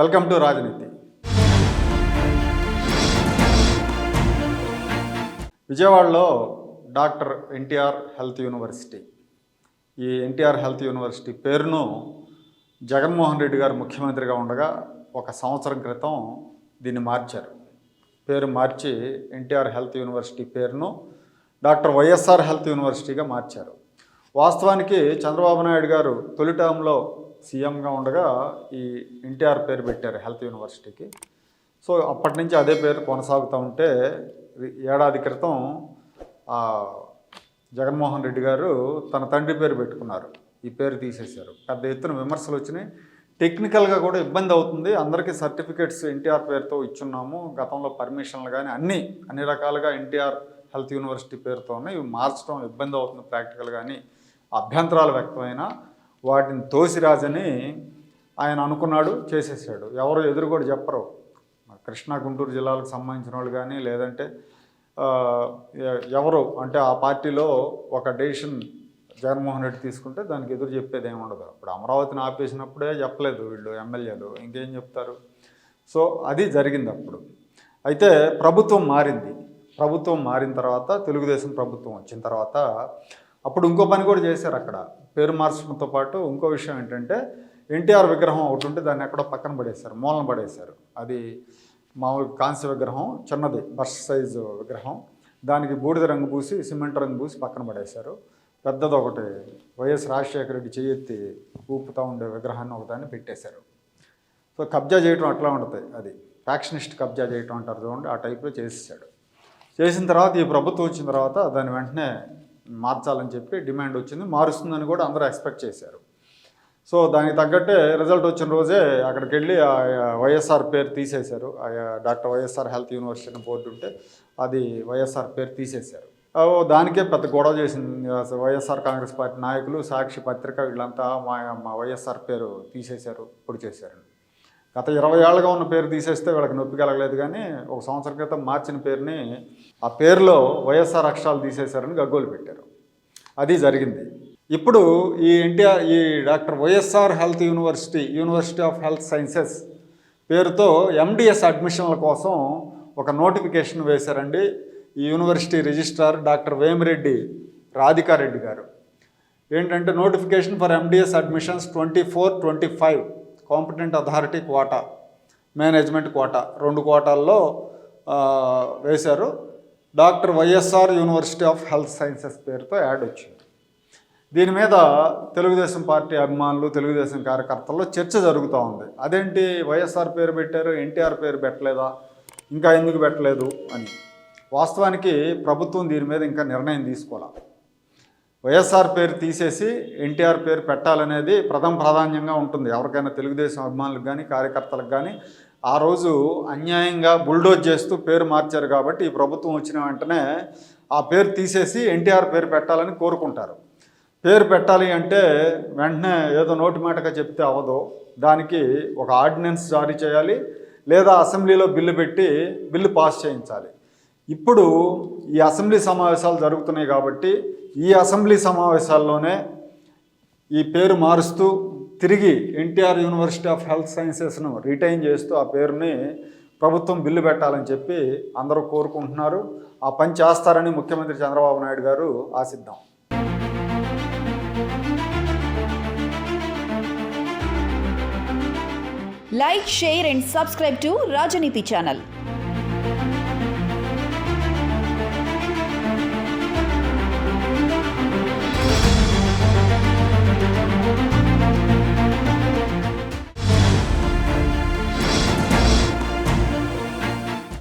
Welcome to రాజనీతి. విజయవాడలో doctor NTR health university. ఈ ఎన్టీఆర్ హెల్త్ యూనివర్సిటీ పేరును జగన్మోహన్ రెడ్డి గారు ముఖ్యమంత్రిగా ఉండగా ఒక సంవత్సరం క్రితం దీన్ని మార్చారు. పేరు మార్చి ఎన్టీఆర్ హెల్త్ యూనివర్సిటీ పేరును డాక్టర్ వైఎస్ఆర్ హెల్త్ యూనివర్సిటీగా మార్చారు. వాస్తవానికి చంద్రబాబు నాయుడు గారు తొలి టర్మ్లో సీఎంగా ఉండగా ఈ ఎన్టీఆర్ పేరు పెట్టారు హెల్త్ యూనివర్సిటీకి. సో అప్పటి నుంచి అదే పేరు కొనసాగుతూ ఉంటే ఏడాది క్రితం జగన్మోహన్ రెడ్డి గారు తన తండ్రి పేరు పెట్టుకున్నారు. ఈ పేరు తీసేశారు. పెద్ద ఎత్తున విమర్శలు వచ్చినాయి. టెక్నికల్గా కూడా ఇబ్బంది అవుతుంది. అందరికీ సర్టిఫికేట్స్ ఎన్టీఆర్ పేరుతో ఇచ్చున్నాము. గతంలో పర్మిషన్లు కానీ అన్నీ అన్ని రకాలుగా ఎన్టీఆర్ హెల్త్ యూనివర్సిటీ పేరుతోనే ఇవి మార్చడం ఇబ్బంది అవుతుంది ప్రాక్టికల్ కానీ అభ్యంతరాలు వ్యక్తమైన వాటిని తోసిరాజని ఆయన అనుకున్నాడు చేసేసాడు. ఎవరు ఎదురు కూడా చెప్పరు. కృష్ణా గుంటూరు జిల్లాలకు సంబంధించిన వాళ్ళు కానీ లేదంటే ఎవరు అంటే ఆ పార్టీలో ఒక డెసిషన్ జగన్మోహన్ రెడ్డి తీసుకుంటే దానికి ఎదురు చెప్పేది ఏమి ఉండదు. అప్పుడు అమరావతిని ఆపేసినప్పుడే చెప్పలేదు వీళ్ళు ఎమ్మెల్యేలు. ఇంకేం చెప్తారు? సో అది జరిగింది అప్పుడు. అయితే ప్రభుత్వం మారింది. ప్రభుత్వం మారిన తర్వాత తెలుగుదేశం ప్రభుత్వం వచ్చిన తర్వాత అప్పుడు ఇంకో పని కూడా చేశారు అక్కడ. పేరు మార్చడంతో పాటు ఇంకో విషయం ఏంటంటే ఎన్టీఆర్ విగ్రహం ఒకటి ఉంటే దాన్ని ఎక్కడో పక్కన పడేశారు మూలన పడేశారు. అది మామూలు కాంస్య విగ్రహం చిన్నది బస్ సైజు విగ్రహం. దానికి బూడిద రంగు పూసి సిమెంట్ రంగు పూసి పక్కన పడేశారు. పెద్దది ఒకటి వైఎస్ రాజశేఖర రెడ్డి చేయెత్తి ఊపుతూ ఉండే విగ్రహాన్ని ఒకదాన్ని పెట్టేశారు. సో కబ్జా చేయటం అట్లా ఉంటుంది అది. ఫ్యాక్షనిస్ట్ కబ్జా చేయటం అంటారు చూడండి ఆ టైప్లో చేసేసాడు. చేసిన తర్వాత ఈ ప్రభుత్వం వచ్చిన తర్వాత దాన్ని వెంటనే మార్చాలని చెప్పి డిమాండ్ వచ్చింది. మారుస్తుందని కూడా అందరూ ఎక్స్పెక్ట్ చేశారు. సో దానికి తగ్గట్టే రిజల్ట్ వచ్చిన రోజే అక్కడికి వెళ్ళి ఆ వైఎస్ఆర్ పేరు తీసేశారు. ఆ doctor YSR health university board ఉంటే అది వైఎస్ఆర్ పేరు తీసేశారు. ఓ దానికే పెద్ద గొడవ చేసింది. వైఎస్ఆర్ కాంగ్రెస్ పార్టీ నాయకులు సాక్షి పత్రిక వీళ్ళంతా మా వైఎస్ఆర్ పేరు తీసేశారు ఇప్పుడు చేశారు గత ఇరవై ఏళ్ళగా ఉన్న పేరు తీసేస్తే వీళ్ళకి నొప్పి కలగలేదు కానీ ఒక సంవత్సరం క్రితం మార్చిన పేరుని ఆ పేరులో వైఎస్ఆర్ అక్షరాలు తీసేశారని గగ్గోలు పెట్టారు. అది జరిగింది. ఇప్పుడు ఈ ఎన్టీఆర్ ఈ doctor YSR health university university of health sciences పేరుతో ఎండిఎస్ అడ్మిషన్ల కోసం ఒక నోటిఫికేషన్ వేశారండి ఈ university registrar doctor Vemireddy Radhika Reddy గారు. ఏంటంటే notification for MDS admissions twenty four twenty five competent authority quota management quota రెండు కోటాల్లో వేశారు. Doctor YSR university of health sciences పేరుతో యాడ్ వచ్చింది. దీని మీద తెలుగుదేశం పార్టీ అభిమానులు తెలుగుదేశం కార్యకర్తల్లో చర్చ జరుగుతూ ఉంది. అదేంటి వైఎస్ఆర్ పేరు పెట్టారు ఎన్టీఆర్ పేరు పెట్టలేదా ఇంకా ఎందుకు పెట్టలేదు అని. వాస్తవానికి ప్రభుత్వం దీని మీద ఇంకా నిర్ణయం తీసుకోవాలి వైఎస్ఆర్ పేరు తీసేసి ఎన్టీఆర్ పేరు పెట్టాలనేది ప్రథమ ప్రాధాన్యంగా ఉంటుంది. ఎవరికైనా తెలుగుదేశం అభిమానులకు కానీ కార్యకర్తలకు కానీ ఆ రోజు అన్యాయంగా బుల్డోజ్ చేస్తూ పేరు మార్చారు కాబట్టి ఈ ప్రభుత్వం వచ్చిన వెంటనే ఆ పేరు తీసేసి ఎన్టీఆర్ పేరు పెట్టాలని కోరుకుంటారు. పేరు పెట్టాలి అంటే వెంటనే ఏదో నోటి మాటగా చెప్తే అవ్వదు. దానికి ఒక ఆర్డినెన్స్ జారీ చేయాలి. లేదా అసెంబ్లీలో బిల్లు పెట్టి బిల్లు పాస్ చేయించాలి. ఇప్పుడు ఈ అసెంబ్లీ సమావేశాలు జరుగుతున్నాయి కాబట్టి ఈ అసెంబ్లీ సమావేశాల్లోనే ఈ పేరు మారుస్తూ తిరిగి ఎన్టీఆర్ యూనివర్సిటీ ఆఫ్ హెల్త్ సైన్సెస్ను రిటైన్ చేస్తూ ఆ పేరుని ప్రభుత్వం బిల్లు పెట్టాలని చెప్పి అందరూ కోరుకుంటున్నారు. ఆ పని చేస్తారని ముఖ్యమంత్రి చంద్రబాబు నాయుడు గారు ఆశిద్దాం. Like share and subscribe to Rajaneeti channel.